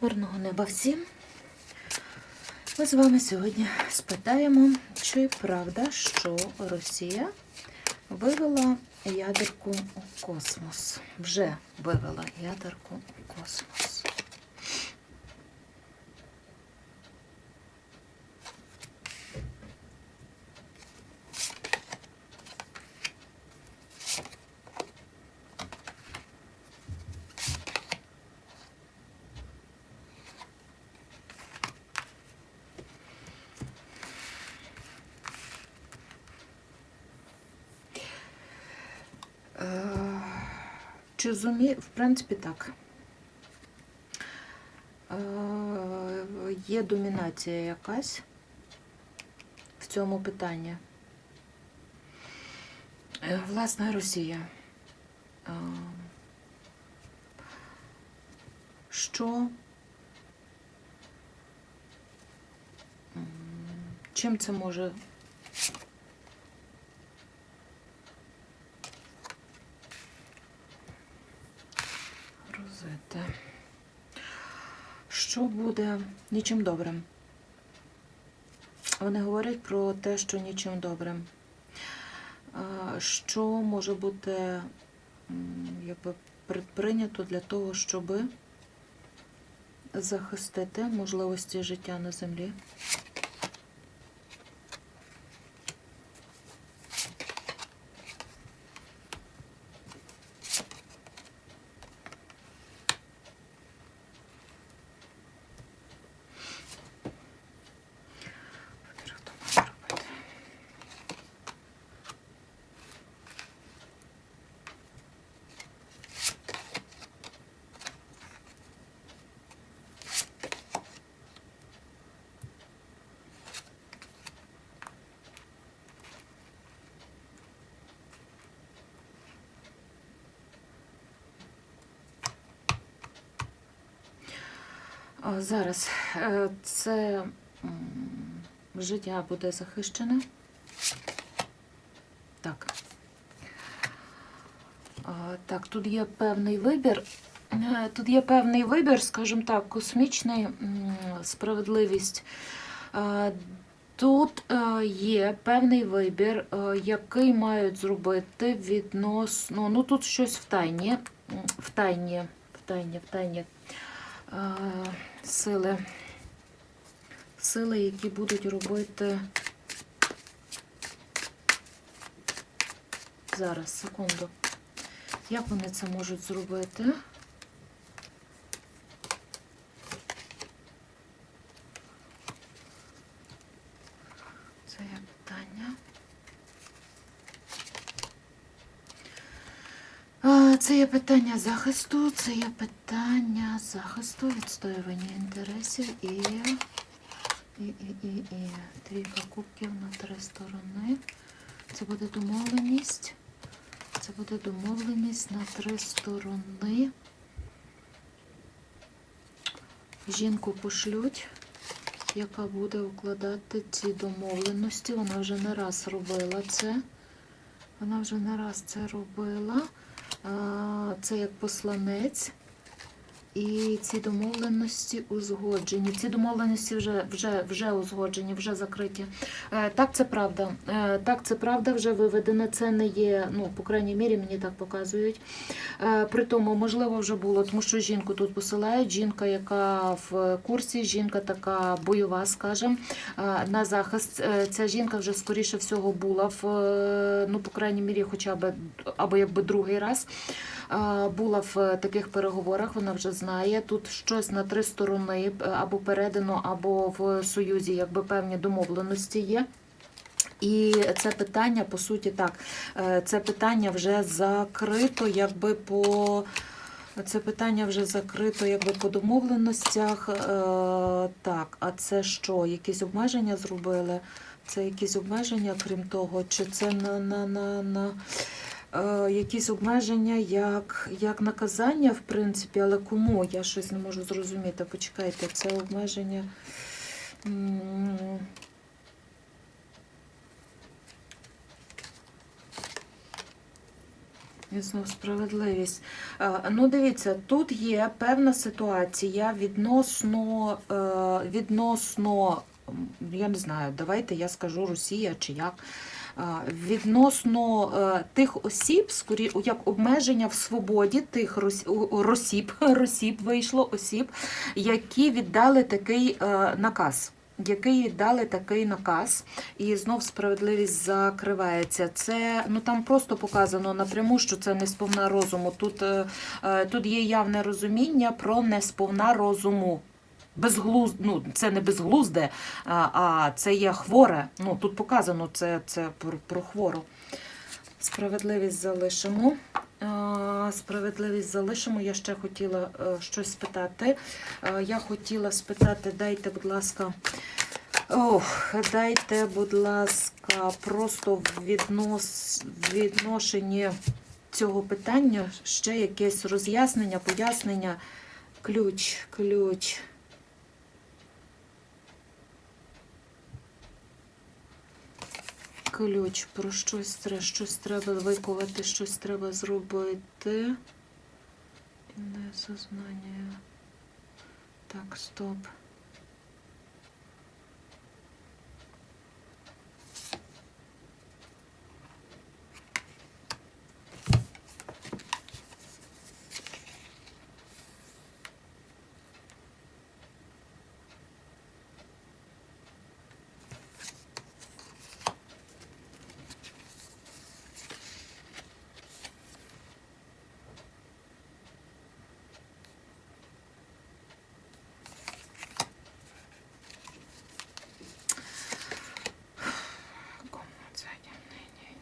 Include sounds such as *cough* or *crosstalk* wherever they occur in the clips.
Мирного неба всім. Ми з вами сьогодні спитаємо, чи правда, що Росія вивела ядерку у космос. Вже вивела ядерку у космос. Е, Чи зуміє, в принципі, так. Е, Є домінація якась в цьому питанні. Е, Власне, Росія. Е, Що чим це може Розета. Що буде нічим добрим? Вони говорять про те, що нічим добрим. Що може бути якби, предприйнято для того, щоб захистити можливості життя на землі? Зараз е, це життя буде захищене. Так. Так, тут є певний вибір. Е, Тут є певний вибір, скажімо так, космічний справедливість. Е, Тут є певний вибір, який мають зробити відносно. Ну тут щось в тайні, в тайні, в тайні, в тайні сили, сили, які будуть робити. Зараз, секунду. Як вони це можуть зробити? Це є питання. А, Це є питання захисту, це є питання захисту, відстоювання інтересів і, і, і, і, і трійка кубків на три сторони. Це буде домовленість. Це буде домовленість на три сторони. Жінку пошлють, яка буде укладати ці домовленості. Вона вже не раз робила це. Вона вже не раз це робила. Це як посланець. І ці домовленості узгоджені. Ці домовленості вже, вже, вже узгоджені, вже закриті. Е, Так, це правда. Е, Так, це правда, вже виведено. Це не є, ну, по крайній мірі, мені так показують. Е, При тому, можливо, вже було, тому що жінку тут посилають. Жінка, яка в курсі, жінка така бойова, скажімо, е, на захист. Ця жінка вже скоріше всього була в, ну, по крайній мірі, хоча б або якби другий раз. Була в таких переговорах, вона вже знає. Тут щось на три сторони е, або передано, або в Союзі, якби певні домовленості є. І це питання, по суті, так, е, це питання вже закрито, якби по. Це питання вже закрито якби по домовленостях. Е, так, а це що? Якісь обмеження зробили? Це якісь обмеження, крім того, чи це на, на, на, на якісь обмеження як, як наказання, в принципі, але кому? Я щось не можу зрозуміти. Почекайте, це обмеження. знов справедливість. Е, Ну, дивіться, тут є певна ситуація відносно, е, відносно, я не знаю, давайте я скажу Росія чи як. Відносно е, тих осіб, скорі, як обмеження в свободі тих у- *laughs* росіб, вийшло осіб, які віддали такий е, наказ. Який віддали такий наказ, і знов справедливість закривається. Це ну там просто показано напряму, що це не сповна розуму. Тут, е, тут є явне розуміння про несповна розуму. Безглуз... ну, це не безглузде, а, це є хворе. Ну, тут показано це, це про, хвору. Справедливість залишимо. Справедливість залишимо. Я ще хотіла е, щось спитати. Я хотіла спитати, дайте, будь ласка. Ох, дайте, будь ласка, просто в віднос... відношенні цього питання ще якесь роз'яснення, пояснення. Ключ, ключ. Ключ про щось щось треба викувати, щось треба зробити. Не сознання. Так, стоп. Кому це не йде?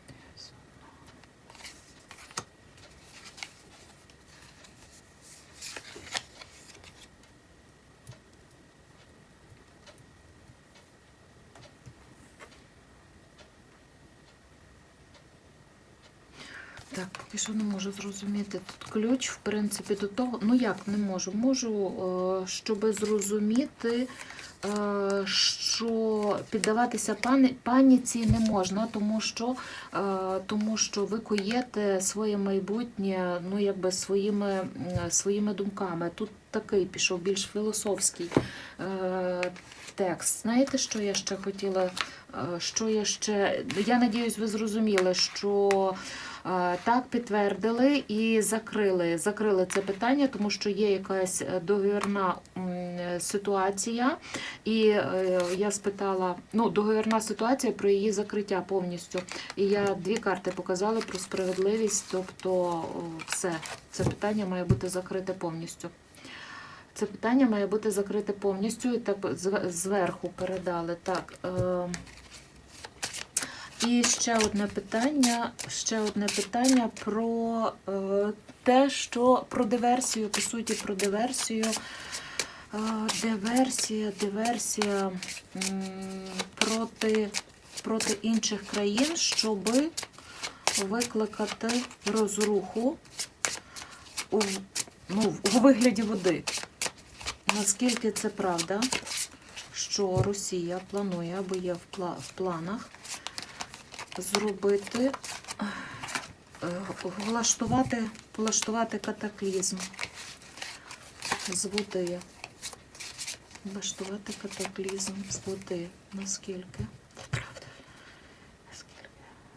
Так, поки що не можу зрозуміти. Тут ключ, в принципі, до того. Ну як не можу? Можу, е, щоб зрозуміти, е, що піддаватися паніці не можна, тому що, е, тому що ви куєте своє майбутнє ну, якби своїми, своїми думками. Тут такий пішов більш філософський текст. Знаєте, що я ще хотіла? Що я ще. Я надіюсь, ви зрозуміли, що. Е, Так, підтвердили і закрили. Закрили це питання, тому що є якась е, договірна ситуація. І е, я спитала, ну, договірна ситуація про її закриття повністю. І я дві карти показала про справедливість, тобто все, це питання має бути закрите повністю. Це питання має бути закрите повністю і так зверху передали. Так. Е, і ще одне питання, ще одне питання про е, те, що про диверсію, по суті, про диверсію. Е, диверсія, диверсія проти, проти інших країн, щоб викликати розруху у, ну, у вигляді води. Наскільки це правда, що Росія планує або є в планах зробити, е, влаштувати, влаштувати катаклізм з води. Влаштувати катаклізм з води. Наскільки? Правда. Наскільки?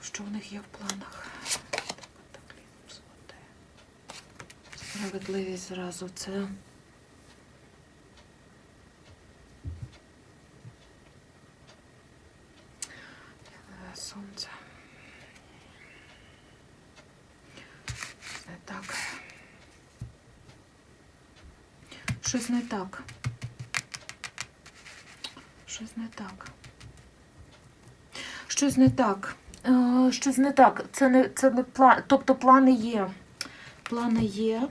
Що в них є в планах? Катаклізм з води. Справедливість зразу це. Е, Сонце. Не так. Щось не так. Щось не так. Щось не так. Е, Щось не так. Це не, це не план. Тобто плани є. Плани є.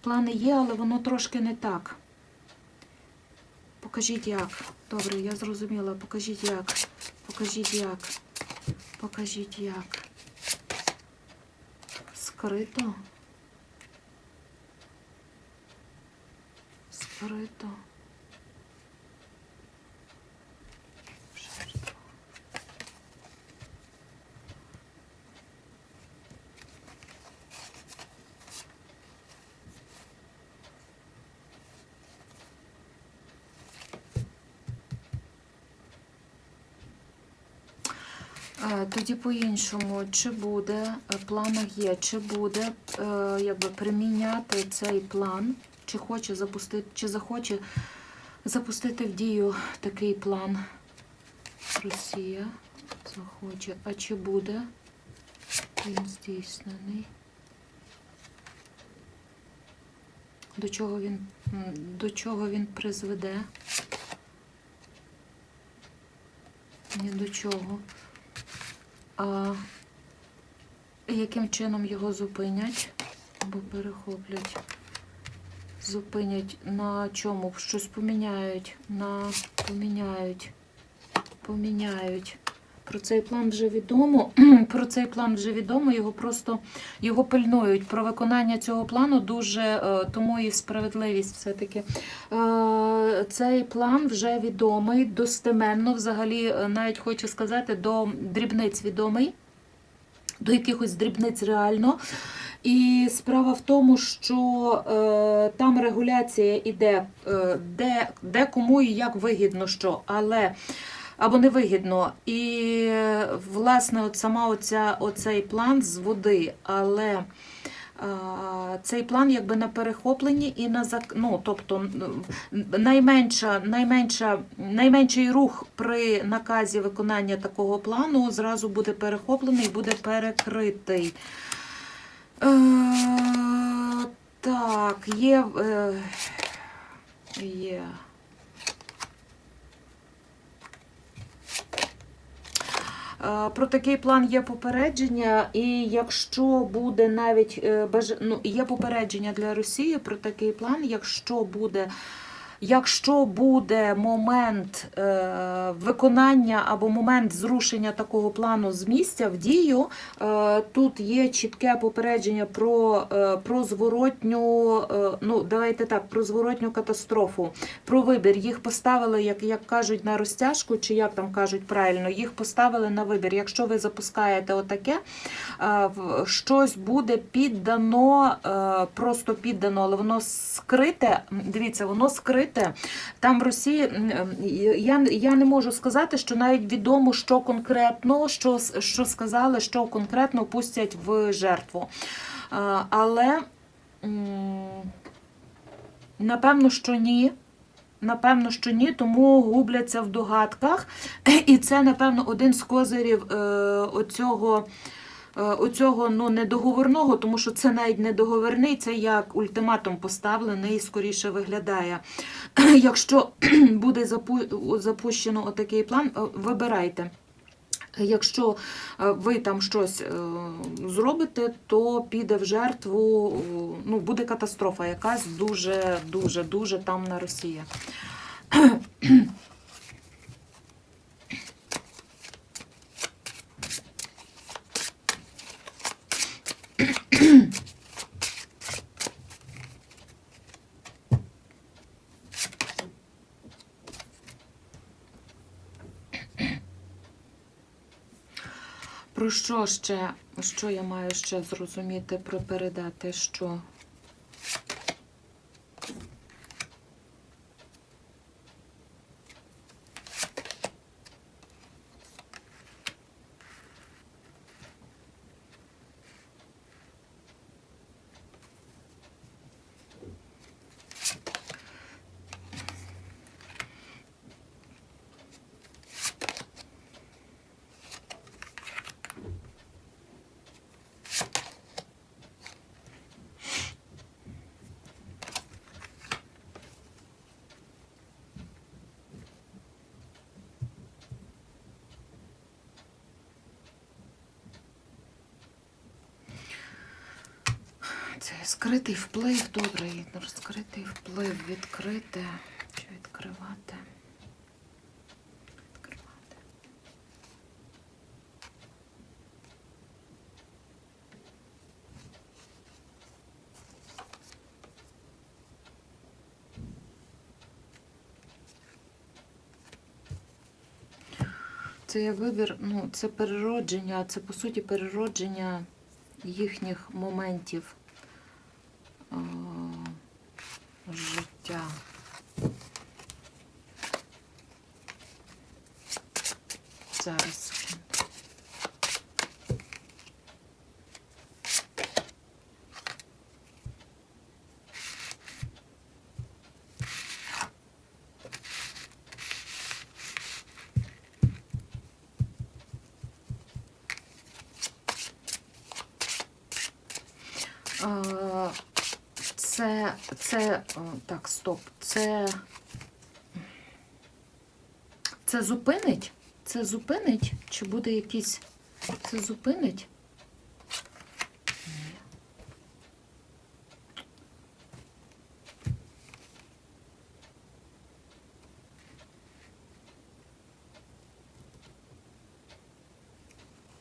Плани є, але воно трошки не так. Покажіть як. Добре, я зрозуміла. Покажіть як. Покажіть як. Покажіть як. Скрито. Скрито. Тоді по-іншому, чи буде е, планах є, чи буде е, якби приміняти цей план, чи хоче запустити, чи захоче запустити в дію такий план Росія захоче, а чи буде він здійснений? До чого він, до чого він призведе? Ні до чого. А яким чином його зупинять або перехоплять? Зупинять на чому? Щось поміняють, на поміняють, поміняють. Про цей план вже відомо. *clears throat* Про цей план вже відомо. Його просто його пильнують. Про виконання цього плану дуже е, тому і справедливість все-таки. Е, Цей план вже відомий, достеменно, взагалі, е, навіть хочу сказати, до дрібниць відомий, до якихось дрібниць реально. І справа в тому, що е, там регуляція іде, е, де, де кому і як вигідно що, але або невигідно. І власне, от сама оця, оцей план з води, але цей план якби на перехопленні і на зак... ну, тобто найменша, найменша, найменший рух при наказі виконання такого плану зразу буде перехоплений і буде перекритий. Е, так, є. Е, є. Про такий план є попередження, і якщо буде навіть е, ну, є попередження для Росії про такий план, якщо буде. Якщо буде момент е, виконання або момент зрушення такого плану з місця в дію, е, тут є чітке попередження про, е, про зворотню, ну давайте так, про зворотню катастрофу, про вибір. Їх поставили, як, як кажуть, на розтяжку, чи як там кажуть правильно, їх поставили на вибір. Якщо ви запускаєте отаке, щось буде піддано, просто піддано, але воно скрите. Дивіться, воно скрите. Там в Росії я, я не можу сказати, що навіть відомо, що конкретно, що, що сказали, що конкретно пустять в жертву. Але напевно, що ні. Напевно, що ні, тому губляться в догадках. І це, напевно, один з козирів е, оцього, оцього ну, недоговорного, тому що це навіть не договорний, це як ультиматум поставлений, скоріше виглядає. *clears throat* Якщо *clears throat* буде запущено отакий план, е, вибирайте. Якщо е, ви там щось е, зробите, то піде в жертву, е, ну, буде катастрофа якась дуже, дуже, там на Росії. *clears throat* Про що ще, що я маю ще зрозуміти, про передати, що? Скритий вплив, добре, розкритий вплив, відкрити чи відкривати. Відкривати. Це є вибір, ну, це переродження, це по суті переродження їхніх моментів е, життя. Зараз. секунду. Це, це, так, стоп, це, це зупинить? Це зупинить? Чи буде якийсь, це зупинить?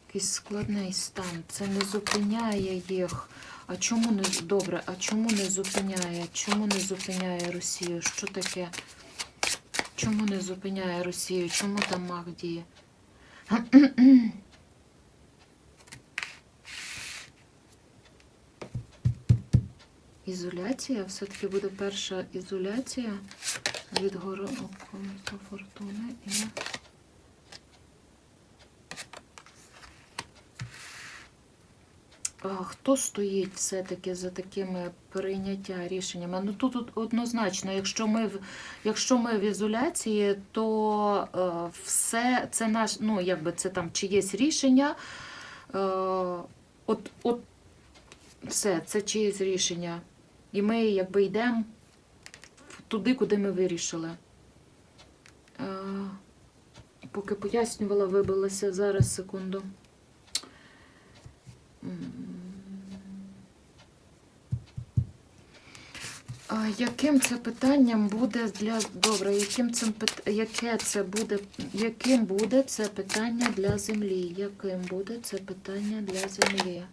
Якийсь складний стан. Це не зупиняє їх. А чому не добре? А чому не зупиняє? Чому не зупиняє Росію? Що таке? Чому не зупиняє Росію? Чому там маг діє? *clears throat* Ізоляція? Все-таки буде перша ізоляція від гору фортуни. Хто стоїть все-таки за такими прийняття рішеннями? Ну тут однозначно, якщо ми в якщо ми в ізоляції, то е, все це наш, ну якби це там чиєсь рішення. Е, от, от все, це чиєсь рішення. І ми якби йдемо туди, куди ми вирішили. Е, поки пояснювала, вибилася зараз секунду. Яким це питанням буде для добре, яким це яке це буде, яким буде це питання для землі? Яким буде це питання для землі?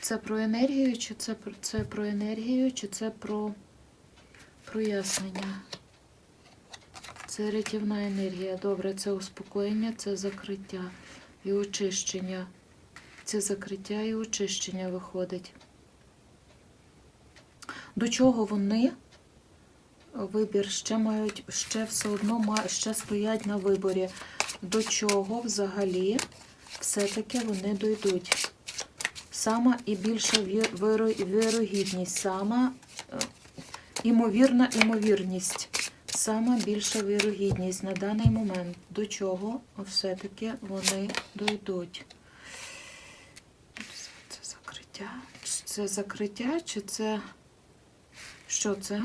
Це про енергію, чи це про це про енергію, чи це про прояснення? Це рятівна енергія. Добре, це успокоєння, це закриття і очищення. Це закриття і очищення виходить. До чого вони вибір ще мають, ще все одно ще стоять на виборі. До чого взагалі все-таки вони дойдуть? Сама і більша вірогідність, сама е, імовірна імовірність, сама більша вірогідність на даний момент. До чого все-таки вони дойдуть? Це закриття? Чи Це закриття. Що це?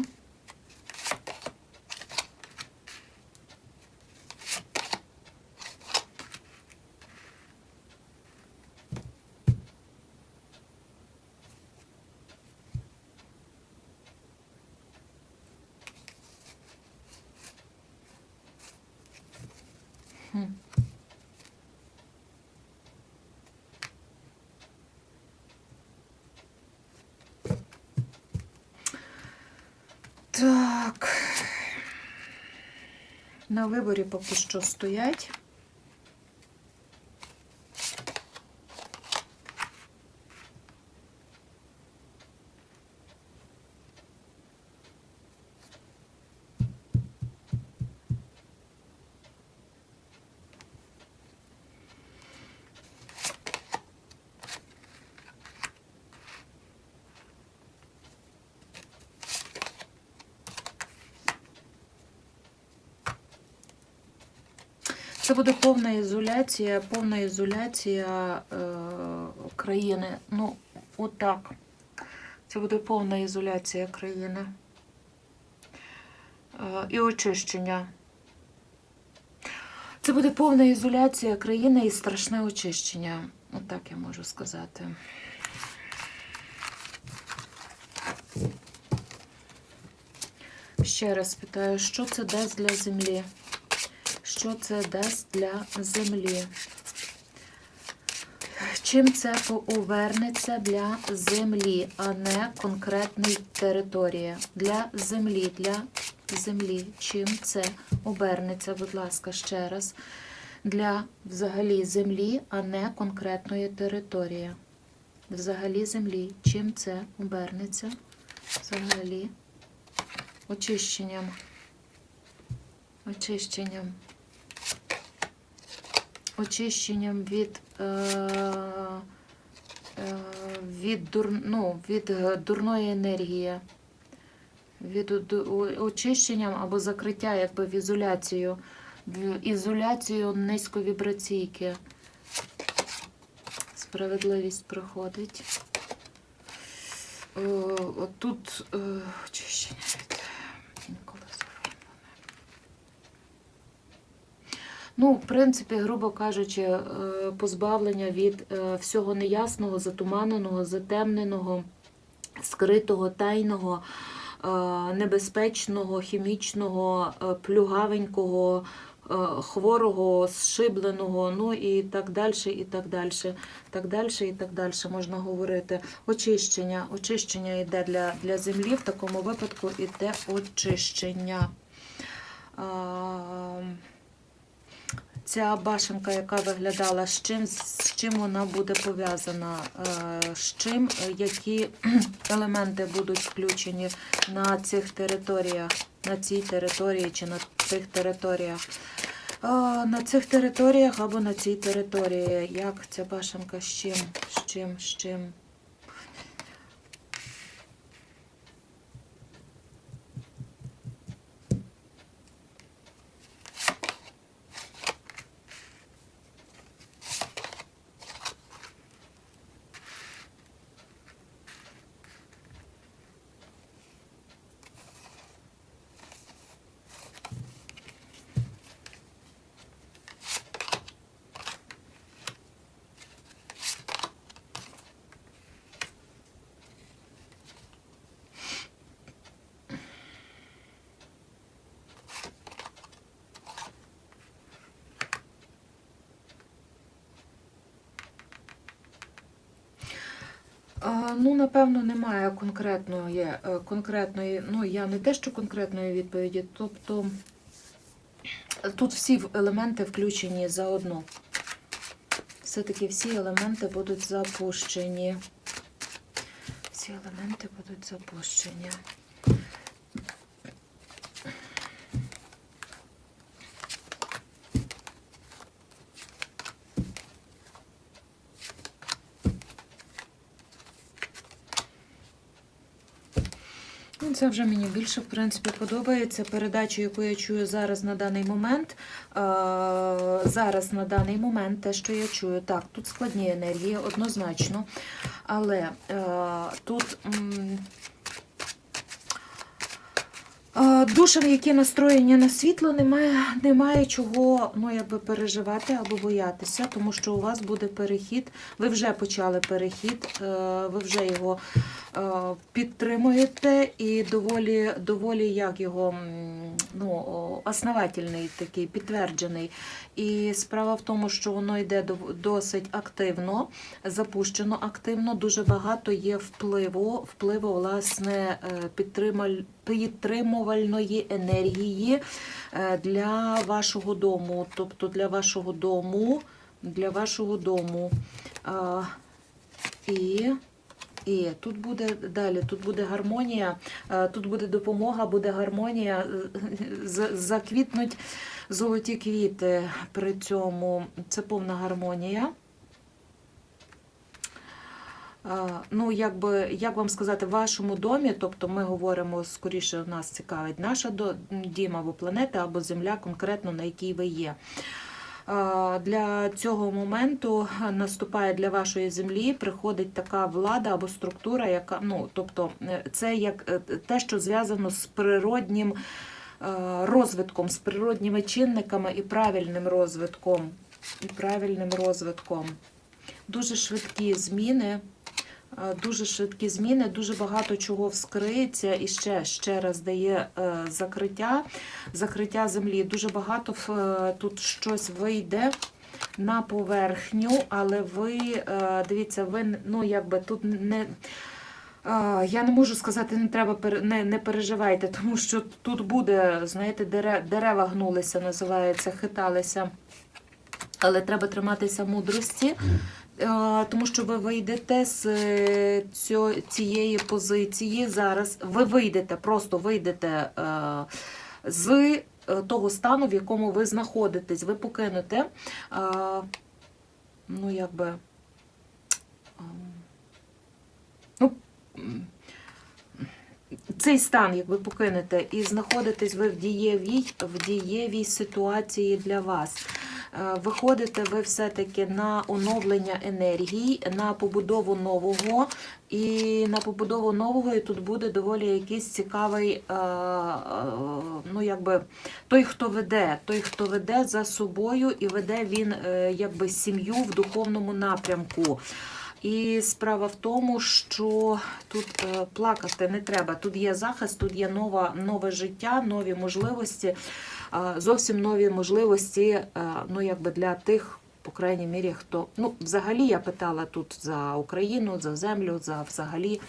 Хм. Так. Виборі поки що стоять. Це буде повна ізоляція, повна ізоляція е, країни. Ну, отак. Це буде повна ізоляція країни. Е, і очищення. Це буде повна ізоляція країни і страшне очищення. Отак я можу сказати. Ще раз питаю, що це дасть для землі? Що це дасть для землі? Чим це повернеться для землі, а не конкретної території? Для землі, для землі. Чим це обернеться, будь ласка, ще раз. Для взагалі землі, а не конкретної території. Взагалі землі. Чим це обернеться? Взагалі. Очищенням. Очищенням. Очищенням від, е, е, від, дур, ну, від е, дурної енергії, від очищенням або закриття, якби в ізоляцію, в ізоляцію низьковібраційки. Справедливість приходить. е, тут очищення від Ну, в принципі, грубо кажучи, е, позбавлення від е, всього неясного, затуманеного, затемненого, скритого, тайного, е, небезпечного, хімічного, плюгавенького, хворого, зшибленого, ну і так далі, і так далі. Так далі, і так далі можна говорити. Очищення. Очищення йде для, для землі, в такому випадку йде очищення. Ця башенка, яка виглядала, з чим, з чим вона буде пов'язана, е, з чим, які *clears throat* елементи будуть включені на цих територіях, на цій території чи на цих територіях. Е, На цих територіях або на цій території. Як ця башенка з чим, з чим, з чим? Ну, напевно, немає конкретної, е, конкретної, ну, я не те, що конкретної відповіді, тобто тут всі елементи включені заодно. Все-таки всі елементи будуть запущені. Всі елементи будуть запущені. Це вже мені більше, в принципі, подобається. Передачу, яку я чую зараз на даний момент. Е, зараз на даний момент те, що я чую, так, тут складні енергії, однозначно. Але е, тут. е, Душам, які настроєні на світло, немає, немає чого ну, якби переживати або боятися, тому що у вас буде перехід. Ви вже почали перехід, ви вже його підтримуєте і доволі, доволі як його ну, основательний такий, підтверджений. І справа в тому, що воно йде досить активно, запущено активно. Дуже багато є впливу, впливу власне е, підтримувальної енергії е, для вашого дому, тобто для вашого дому, для вашого дому. І і тут буде далі, тут буде гармонія, е, тут буде допомога, буде гармонія, е, заквітнуть золоті квіти при цьому. Це повна гармонія. Е, Ну, якби, як вам сказати, в вашому домі, тобто ми говоримо, скоріше нас цікавить наша до- дім або планета, або Земля, конкретно на якій ви є. Для цього моменту наступає для вашої землі, приходить така влада або структура, яка ну, тобто, е, це як е, те, що зв'язано з природнім е, розвитком, з природніми чинниками і правильним розвитком. І правильним розвитком. Дуже швидкі зміни. Е, Дуже швидкі зміни, дуже багато чого вскриється і ще, ще раз дає е, закриття, закриття землі. Дуже багато е, тут щось вийде на поверхню, але ви, дивіться, ви ну, якби тут не. Я не можу сказати, не треба не, не переживайте, тому що тут буде, знаєте, дере- дерева гнулися, називається, хиталися. Але треба триматися мудрості, тому що ви вийдете з е, цієї позиції зараз. Ви вийдете, просто вийдете е, з е, того стану, в якому ви знаходитесь. Ви покинете, ну, якби. ем, Ну, цей стан, як ви покинете, і знаходитесь ви в дієвій, в дієвій ситуації для вас. Е, Виходите ви все-таки на оновлення енергії, на побудову нового. І на побудову нового і тут буде доволі якийсь цікавий, е, е, ну якби той, хто веде, той, хто веде за собою і веде він якби сім'ю в духовному напрямку. І справа в тому, що тут е, плакати не треба. Тут є захист, тут є нова, нове життя, нові можливості, зовсім нові можливості, е, ну якби для тих, по крайній мірі, хто. Ну, взагалі я питала тут за Україну, за землю, за взагалі.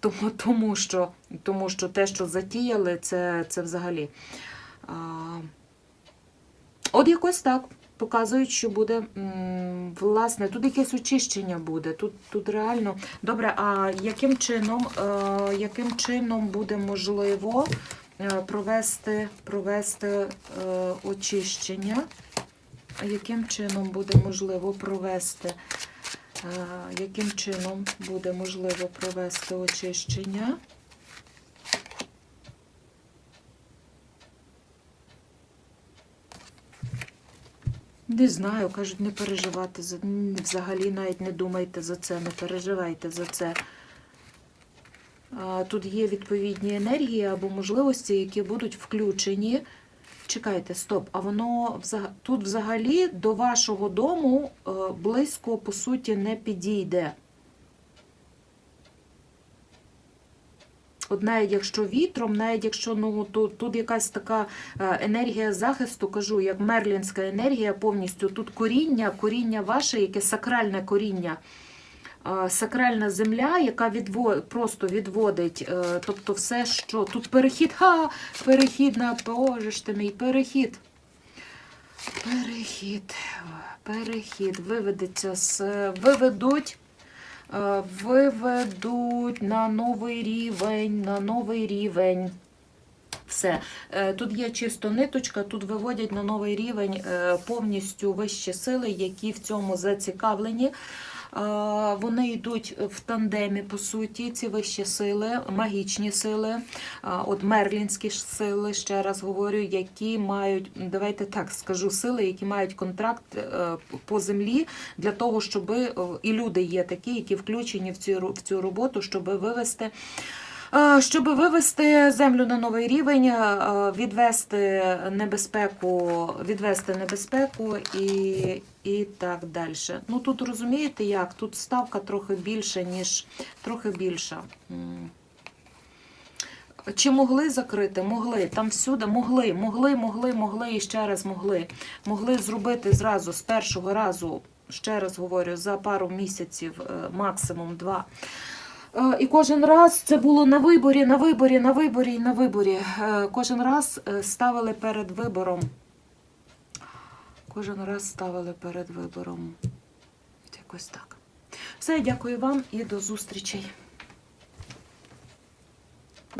Тому, тому, що, тому що те, що затіяли, це, це взагалі. А, от якось так. Показують, що буде власне, тут якесь очищення буде. Тут, тут реально добре. А яким чином, е, яким чином буде можливо е, провести, провести е, очищення? Яким чином буде можливо провести? е, Яким чином буде можливо провести очищення? Не знаю, кажуть, не переживати за взагалі навіть не думайте за це, не переживайте за це. Тут є відповідні енергії або можливості, які будуть включені. Чекайте, стоп, а воно тут взагалі до вашого дому е, близько, по суті, не підійде. От навіть якщо вітром, навіть якщо ну, тут, тут якась така е, енергія захисту, кажу, як мерлінська енергія повністю. Тут коріння, коріння ваше, яке сакральне коріння, е, сакральна земля, яка відво, просто відводить, е, тобто все, що тут перехід, *laughs* ха, перехід на Боже ж ти мій, перехід. Перехід, перехід, виведеться з, виведуть. Е, Виведуть на новий рівень, на новий рівень. Все. Е, Тут є чисто ниточка, тут виводять на новий рівень е, повністю вищі сили, які в цьому зацікавлені. Вони йдуть в тандемі, по суті, ці вищі сили, магічні сили, от мерлінські сили, ще раз говорю, які мають, давайте так скажу, сили, які мають контракт е, по землі для того, щоб і люди є такі, які включені в цю, в цю роботу, щоб вивести. Щоб вивести землю на новий рівень, відвести небезпеку, відвести небезпеку і, і так далі. Ну тут розумієте як? Тут ставка трохи більша, ніж трохи більша. Чи могли закрити? Могли. Там всюди могли, могли, могли, могли і ще раз могли. Могли зробити зразу з першого разу, ще раз говорю, за пару місяців, е, максимум два. Е, І кожен раз це було на виборі, на виборі, на виборі і на виборі. Е, Кожен раз е, ставили перед вибором. Кожен раз ставили перед вибором. Якось так. Все, дякую вам і до зустрічей.